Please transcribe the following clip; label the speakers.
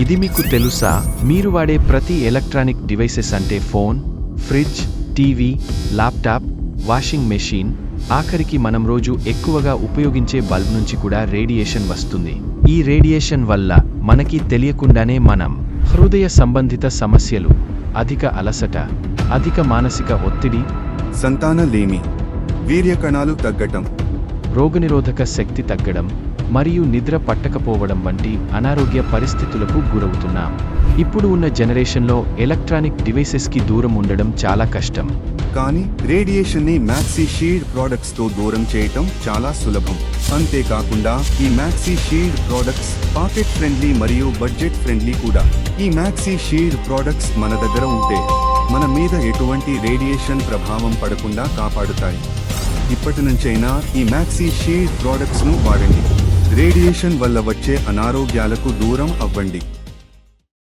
Speaker 1: ఇది మీకు తెలుసా? మీరు వాడే ప్రతి ఎలక్ట్రానిక్ డివైసెస్ అంటే phone fridge TV laptop washing machine ఆఖరికి మనం రోజు ఎక్కువగా ఉపయోగించే బల్బ్ నుంచి కూడా రేడియేషన్ వస్తుంది. ఈ రేడియేషన్ వల్ల మనకి తెలియకుండానే మనం హృదయ సంబంధిత సమస్యలు అధిక అలసట అధిక మానసిక ఒత్తిడి
Speaker 2: సంతానలేమి వీర్య కణాలు తగ్గటం
Speaker 1: రోగనిరోధక శక్తి తగ్గడం మరియు నిద్ర పట్టకపోవడం వంటి అనారోగ్య పరిస్థితులకు గురవుతున్నాం. ఇప్పుడు ఉన్న జనరేషన్లో ఎలక్ట్రానిక్ డివైసెస్కి దూరం ఉండడం చాలా కష్టం.
Speaker 2: కానీ రేడియేషన్ని మ్యాక్సీ షీల్డ్ ప్రొడక్ట్స్తో దూరం చేయటం చాలా సులభం. అంతేకాకుండా ఈ maxi shield products pocket friendly మరియు బడ్జెట్ ఫ్రెండ్లీ కూడా. ఈ మ్యాక్సీ షీల్డ్ ప్రొడక్ట్స్ మన దగ్గర ఉంటే మన మీద ఎటువంటి రేడియేషన్ ప్రభావం పడకుండా కాపాడుతాయి. ఇప్పటి నుంచైనా ఈ మ్యాక్సీ షీల్డ్ ప్రొడక్ట్స్ను వాడండి. రేడియేషన్ వల్ల వచ్చే అనారోగ్యాలకు దూరం అవ్వండి.